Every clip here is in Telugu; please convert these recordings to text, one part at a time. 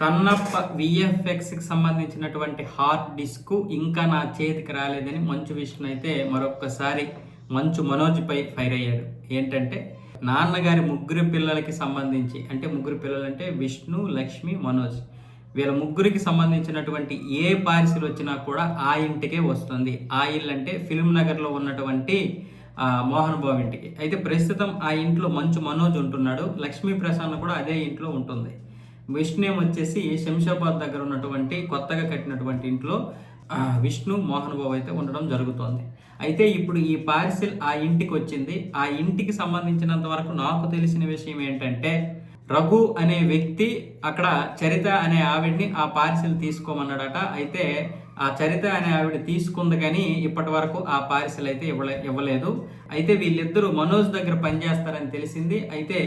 కన్నప్ప విఎఫ్ఎక్స్కి సంబంధించినటువంటి హార్డ్ డిస్క్ ఇంకా నా చేతికి రాలేదని మంచు విష్ణు అయితే మరొక్కసారి మంచు మనోజ్పై ఫైర్ అయ్యాడు. ఏంటంటే నాన్నగారి ముగ్గురు పిల్లలకి సంబంధించి అంటే ముగ్గురు పిల్లలంటే విష్ణు లక్ష్మి మనోజ్. వీళ్ళ ముగ్గురికి సంబంధించినటువంటి ఏ పార్సిల్ వచ్చినా కూడా ఆ ఇంటికే వస్తుంది. ఆ ఇల్లు అంటే ఫిల్మ్ నగర్లో ఉన్నటువంటి మోహన్ బాబు ఇంటికి. అయితే ప్రస్తుతం ఆ ఇంట్లో మంచు మనోజ్ ఉంటున్నాడు. లక్ష్మీ ప్రసన్న కూడా అదే ఇంట్లో ఉంటుంది. విష్ణు వచ్చేసి శంషాబాద్ దగ్గర ఉన్నటువంటి కొత్తగా కట్టినటువంటి ఇంట్లో విష్ణు మోహన్ బాబు అయితే ఉండడం జరుగుతోంది. అయితే ఇప్పుడు ఈ పార్సిల్ ఆ ఇంటికి వచ్చింది. ఆ ఇంటికి సంబంధించినంత వరకు నాకు తెలిసిన విషయం ఏంటంటే రఘు అనే వ్యక్తి అక్కడ చరిత అనే ఆవిడ్ని ఆ పార్సిల్ తీసుకోమన్నాడట. అయితే ఆ చరిత అనే ఆవిడ తీసుకుంది కానీ ఇప్పటి వరకు ఆ పార్సిల్ అయితే ఇవ్వలే ఇవ్వలేదు. అయితే వీళ్ళిద్దరూ మనోజ్ దగ్గర పనిచేస్తారని తెలిసింది. అయితే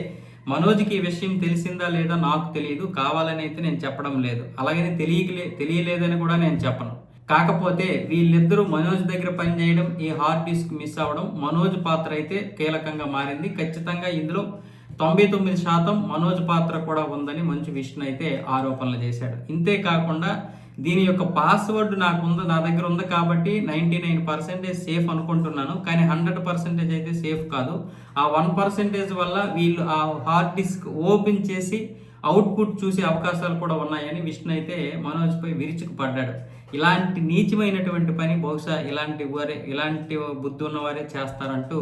మనోజ్కి ఈ విషయం తెలిసిందా లేదా నాకు తెలియదు కావాలని అయితే నేను చెప్పడం లేదు. అలాగని తెలియలే తెలియలేదని కూడా నేను చెప్పను. కాకపోతే వీళ్ళిద్దరూ మనోజ్ దగ్గర పనిచేయడం ఈ హార్డ్ డిస్క్ మిస్ అవ్వడం మనోజ్ పాత్ర అయితే కీలకంగా మారింది. ఖచ్చితంగా ఇందులో తొంభై తొమ్మిది శాతం మనోజ్ పాత్ర కూడా ఉందని మంచు విష్ణు అయితే ఆరోపణలు చేశాడు. ఇంతే కాకుండా దీని యొక్క పాస్వర్డ్ నాకు ఉంది నా దగ్గర ఉంది కాబట్టి నైంటీ నైన్ పర్సెంటేజ్ సేఫ్ అనుకుంటున్నాను. కానీ హండ్రెడ్ పర్సెంటేజ్ అయితే సేఫ్ కాదు. ఆ వన్ పర్సెంటేజ్ వల్ల వీళ్ళు ఆ హార్డ్ డిస్క్ ఓపెన్ చేసి అవుట్పుట్ చూసే అవకాశాలు కూడా ఉన్నాయని విష్ణు అయితే మనోజ్పై విరుచుకుపడ్డాడు. ఇలాంటి నీచమైనటువంటి పని బహుశా ఇలాంటి వారే ఇలాంటి బుద్ధి ఉన్నవారే చేస్తారంటూ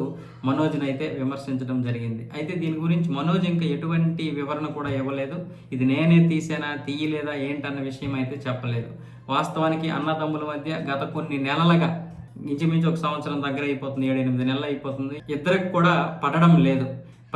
మనోజ్ని అయితే విమర్శించడం జరిగింది. అయితే దీని గురించి మనోజ్ ఇంకా ఎటువంటి వివరణ కూడా ఇవ్వలేదు. ఇది నేనే తీసానా తీయలేదా ఏంటన్న విషయం అయితే చెప్పలేదు. వాస్తవానికి అన్నదమ్ముల మధ్య గత కొన్ని నెలలుగా ఇంచుమించు ఒక సంవత్సరం దగ్గర అయిపోతుంది ఏడెనిమిది నెలలు అయిపోతుంది. ఇద్దరికి కూడా పడడం లేదు.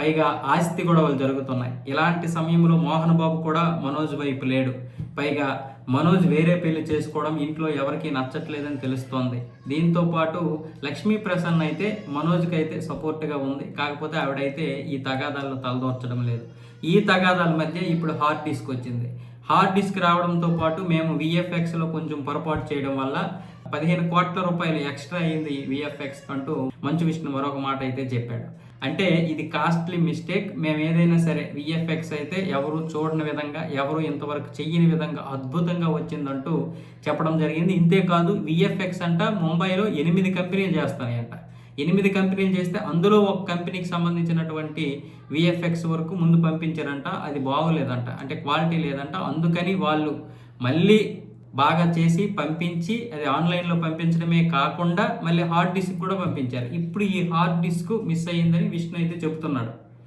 పైగా ఆస్తి గొడవలు జరుగుతున్నాయి. ఇలాంటి సమయంలో మోహన్ బాబు కూడా మనోజ్ వైపు లేడు. పైగా మనోజ్ వేరే పెళ్ళి చేసుకోవడం ఇంట్లో ఎవరికి నచ్చట్లేదని తెలుస్తోంది. దీంతో పాటు లక్ష్మీ ప్రసన్న అయితే మనోజ్కి అయితే సపోర్ట్గా ఉంది. కాకపోతే ఆవిడైతే ఈ తగాదాలను తలదోర్చడం లేదు. ఈ తగాదాల మధ్య ఇప్పుడు హార్డ్ డిస్క్ వచ్చింది. హార్డ్ డిస్క్ రావడంతో పాటు మేము విఎఫ్ఎక్స్లో కొంచెం పొరపాటు చేయడం వల్ల పదిహేను కోట్ల రూపాయలు ఎక్స్ట్రా అయింది విఎఫ్ఎక్స్ అంటూ మంచు విష్ణు మరొక మాట అయితే చెప్పాడు. అంటే ఇది కాస్ట్లీ మిస్టేక్. మేము ఏదైనా సరే విఎఫ్ఎక్స్ అయితే ఎవరు చూడని విధంగా ఎవరు ఇంతవరకు చెయ్యని విధంగా అద్భుతంగా వచ్చిందంటూ చెప్పడం జరిగింది. ఇంతేకాదు విఎఫ్ఎక్స్ అంట ముంబైలో ఎనిమిది కంపెనీలు చేస్తాయంట ఎనిమిది కంపెనీలు చేస్తే అందులో ఒక కంపెనీకి సంబంధించినటువంటి విఎఫ్ఎక్స్ వరకు ముందు పంపించారంట. అది బాగోలేదంట. అంటే క్వాలిటీ లేదంట. అందుకని వాళ్ళు మళ్ళీ బాగా చేసి పంపించి అది ఆన్లైన్లో పంపించడమే కాకుండా మళ్ళీ హార్డ్ డిస్క్ కూడా పంపించారు. ఇప్పుడు ఈ హార్డ్ డిస్క్ మిస్ అయ్యిందని విష్ణు అయితే చెబుతున్నాడు